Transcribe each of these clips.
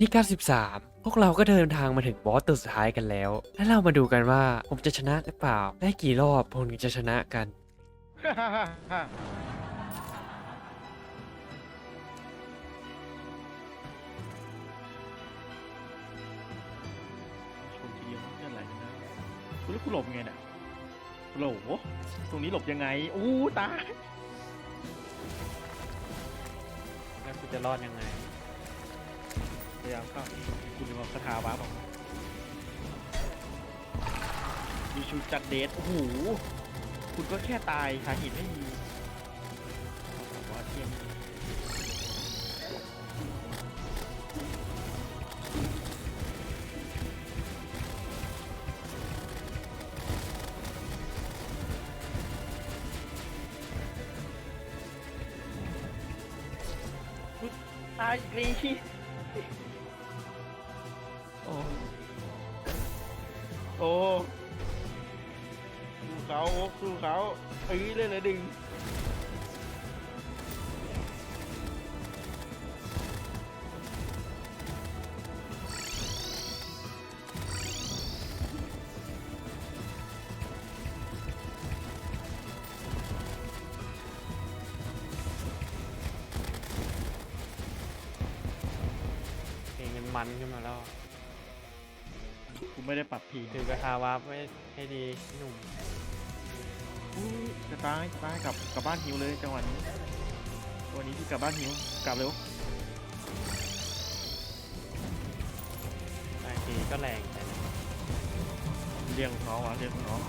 ที่ 93 พวกเราก็เดินทางมาถึงบอสตัวสุดท้ายกันแล้ว และเรามาดูกันว่าผมจะชนะหรือเปล่า ได้กี่รอบผมถึงจะชนะกัน ชนทีเดียวไม่เป็นไรนะกูแล้วกูหลบไงเนี่ยโหลตรงนี้หลบยังไง อู้ตายแล้วคุณจะรอดยังไง พยายามเข้ากูนึกว่าคาถาวาบอกมีชูจัดเดทโอ้โห คุณก็แค่ตายสาเหตุไม่มีว่าเทียมตายอีกรี เขาโอ้สู้เขาเอ้ยเลยเลยดึงเพลงมันมันขึ้นมาแล้วกูไม่ได้ปรับพี ถือกระทาวาร์ปไว้ให้ดีพี่หนุ่ม อู้จะตายจะตายกลับกลับบ้านหิวเลยจังหวะนี้วันนี้พี่กลับบ้านหิวกลับเร็วบางทีก็แรงแต่เรียกลูกน้องวะเรียกลูกน้อง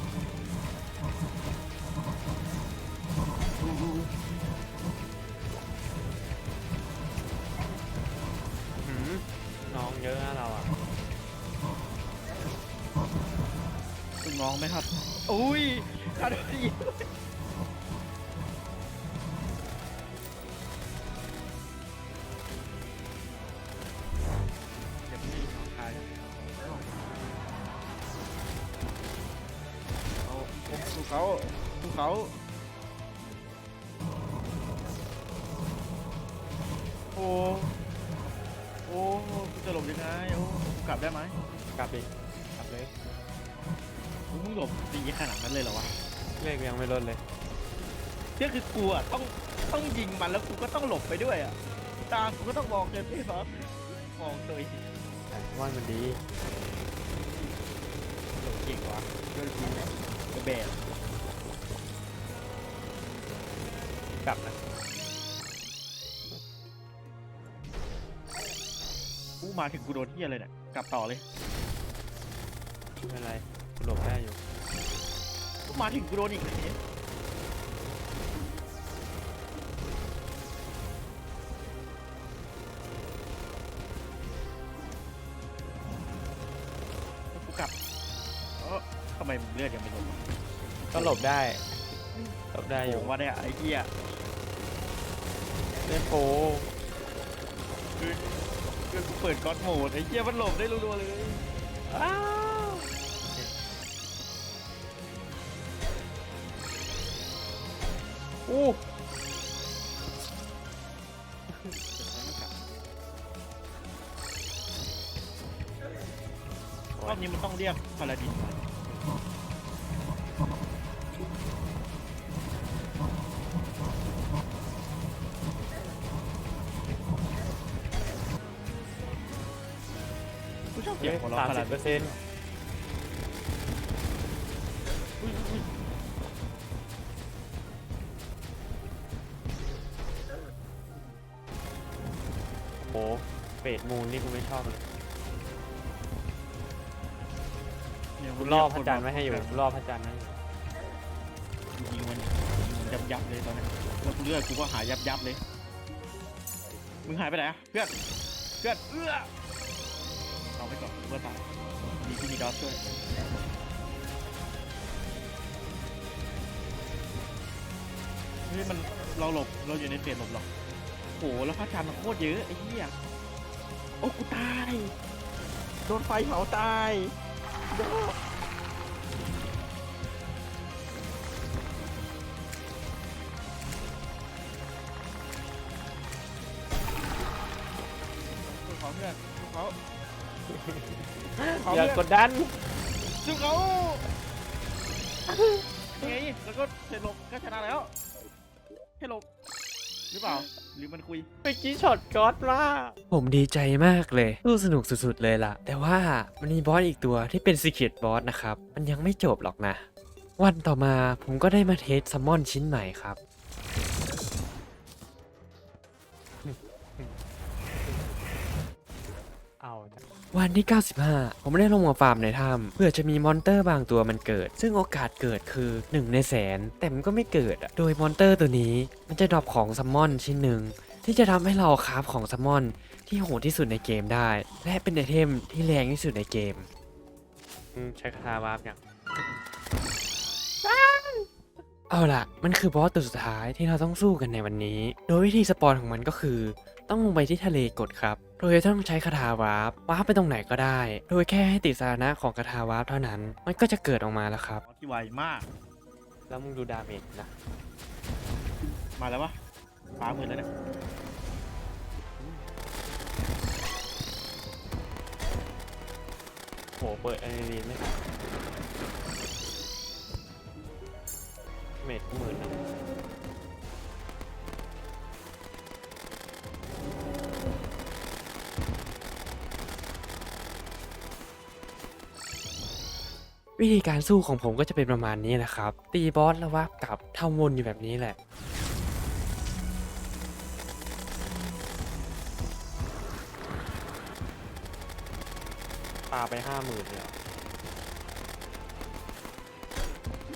หืมน้องเยอะนะเราอะลูกน้องไหมครับ อุ้ย คาร์ดีเดี๋ยวพี่น้องชายเอาสู้เขาสู้เขาโอ้โอ้กูจะหลบยังไงโอ้กูกลับได้ไหมกลับอีกกลับเลย มึงหลบดีขนาดนั้นเลยเหรอวะ เลขยังไม่ลดเลยเนี่ยคือกูอะต้องต้องยิงมันแล้วกูก็ต้องหลบไปด้วยอะตากูก็ต้องมองเกินที่ซอสมองตัวเองว่ามันดีหลบเก่งวะเรื่องจริงเนี่ยกระแบกกลับนะกูมาถึงกูโดนที่อะไรเนี่ยกลับต่อเลยไม่เป็นไรหลบได้อยู่กู มาถึงกูโดนอีกเลยกูกลับเออทำไมมึงเลือดยังไม่ลดวะก็หลบได้ หลบได้อยู่ว่าเนี่ยไอ้เหี้ยเล่นโปคือคือกูเปิดก๊อตโหมดไอ้เหี้ยมันหลบได้รัวๆเลยอ้าว อู้รอบนี้มันต้องเรียกพาราดินมากูชอบเสียงของเราสามพาสิราบดิเปอนร์เซ็นต์ เฟดมูนนี่กูไม่ชอบเลยเนี่ยกูล่อพระจันทร์ไม่ให้อยู่กูล่อพระจันทร์ไม่ให้อยู่ยิงมันยิงยับยับๆเลยตอนนี้แล้วกูเลือดกูก็หายยับยับๆเลย มึงหายไปไหนอะเพื่อน เพื่อน เอื้อเอาไปก่อนเพื่อนตายมีที่มีดอสช่วยเฮ้ยมันเราหลบเราอยู่ในเฟสหลบหรอกโหแล้วพระจันทร์มันโคตรเยอะไอ้เหี้ย โอ้กูตาย โดนไฟเผาตายโดนเผาเพื่อนเขาเขาอย่ากดดัน สู้เขาไงแล้วก็เสร็จลงก็ชนะแล้วแค่ลง หรือเปล่า หรือมันคุย เมื่อกี้ช็อตก๊อตมากผมดีใจมากเลยสู้สนุกสุดๆเลยล่ะ แต่ว่ามันมีบอสอีกตัวที่เป็น Secret Boss นะครับ มันยังไม่จบหรอกนะ วันต่อมาผมก็ได้มาเทสซัมมอนชิ้นใหม่ครับ วันที่ 95 ผมได้ลงมาฟาร์มในถ้ำเพื่อจะมีมอนเตอร์บางตัวมันเกิด ซึ่งโอกาสเกิดคือ 1 ในแสน แต่มันก็ไม่เกิดอะโดยมอนเตอร์ตัวนี้ มันจะดรอปของซัมมอนชิ้นหนึ่ง ที่จะทำให้เราคราฟของซัมมอน ที่โหดที่สุดในเกมได้ และเป็นไอเทมที่แรงที่สุดในเกมอืมใช้คาถาวาร์ปยังเอาล่ะ มันคือบอสตัวสุดท้ายที่เราต้องสู้กันในวันนี้ โดยวิธีสปอนของมันก็คือ ต้องลงไปที่ทะเลกดครับ โดยต้องใช้คาถาวาร์ปวาร์ปไปตรงไหนก็ได้ โดยแค่ให้ติดสถานะของคาถาวาร์ปเท่านั้น มันก็จะเกิดออกมาแล้วครับ ที่ไวมาก แล้วมึงดูดาเมจนะ มาแล้ววะฟ้ามือแล้วเนี่ยโหเปิดอันนี้ไม่ทันเมจหมื่นนะ วิธีการสู้ของผมก็จะเป็นประมาณนี้แหละครับ ตีบอสแล้ววาร์ปกลับทำวนอยู่แบบนี้แหละปาไปห้าหมื่นเลยเหรอ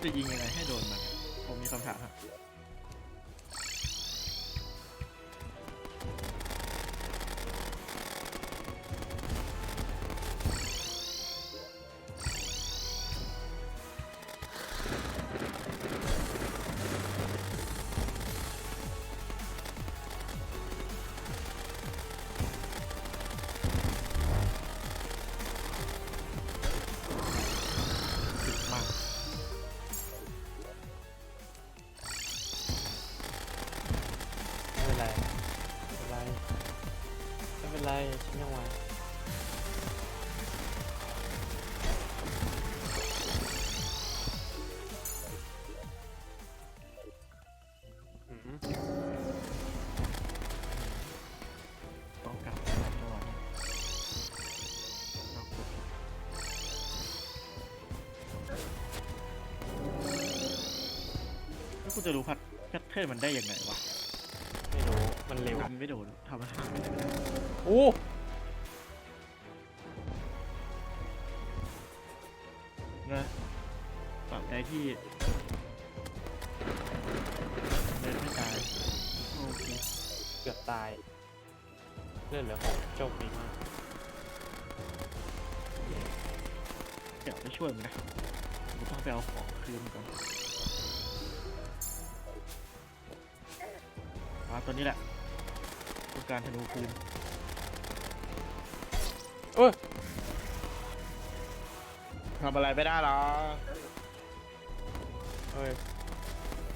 จะยิงยังไงให้โดนมัน ผมมีคำถามครับ จะรู้พัดแพทเทิร์นมันได้ยังไงวะไม่รู้ มันเร็วทำไม่โดนทำอาหารไม่ได้ไม่ได้โอ้นะปรับใจที่เดินไม่ตายโอเคเกือบตาย เลื่อนเหลือหกโชคดีมากเดี๋ยวไปช่วยมันนะกูต้องไปเอาของคืนก่อนาตัวนี้แหละต้องการธนูคืนโอ้ยทำอะไรไม่ได้หรอเฮ้ย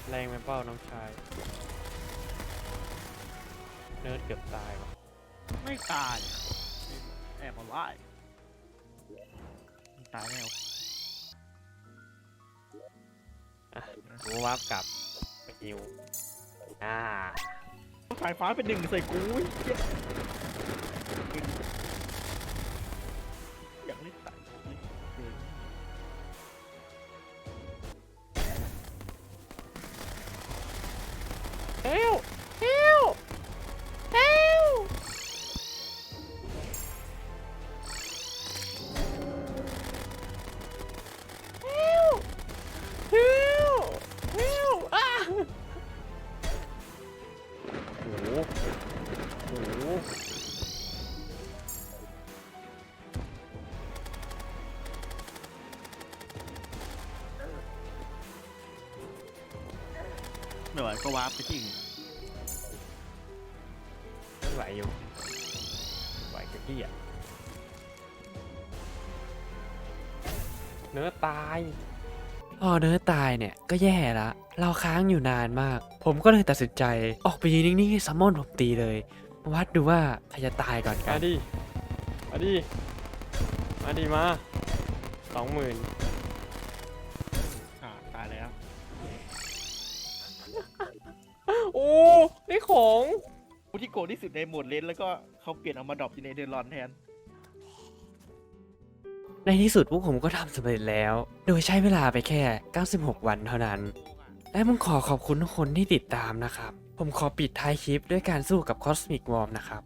แรงไหมเป้าน้องชาย เนิร์ดเกือบตายว่ะไม่ตาย แอบมาไล่มันตายแน่วอะกูวาร์ปกลับไปฮิวอ่า สายฟ้าเป็นหนึ่งใส่กู ไม่ไหวก็วาร์ปไปที่อื่นไม่ไหวอยู่ไหวกับพี่อะเนื้อตายพอเนื้อตายเนี่ยก็แย่ละ เราค้างอยู่นานมาก ผมก็เลยตัดสินใจ ออกไปยืนนิ่งๆให้ซัมมอนผมตีเลย วัดดูว่าใครจะตายก่อนกัมานดิมาดิมาดิมาสองหมื่น อ้ได้ของผู้ที่โกรธที่สุดในโหมดเลนแล้วก็เขาเปลี่ยนเอามาดรอปอยู่ในเดนรอนแทน ในที่สุดพวกผมก็ทำสำเร็จแล้ว โดยใช้เวลาไปแค่ 96 วันเท่านั้น และผมขอขอบคุณทุกคนที่ติดตามนะครับ ผมขอปิดท้ายคลิปด้วยการสู้กับ Cosmic Worm นะครับ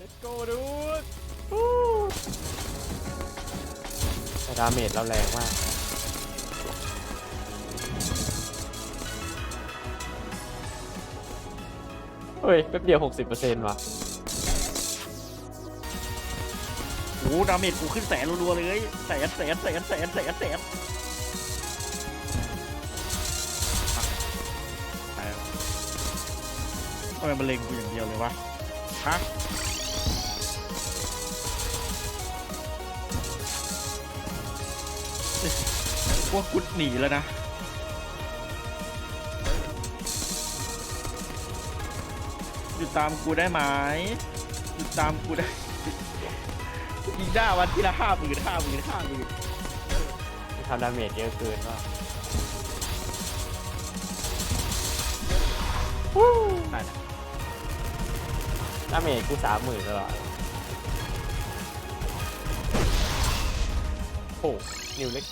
Let's go dude ดาเมจเราแรงมากเฮ้ย แป๊บเดียว 60%ว่ะโอ้ดาเมจกูขึ้นแสนรัวๆเลยแสนแสนแสนแสนแสนแสนทำไมมันเล็งกูอย่างเดียวเลยวะ ฮะ พวกกูหนีแล้วนะหยุดตามกูได้ไหมหยุดตามกูได้ยิงได้วันที่ละห้าหมื่นห้าหมื่นห้าหมื่นทำดาเมจเยอะเกินว่ะนั่นน่ะดาเมจกูสามหมื่นตลอดโอ้นิวเล็ก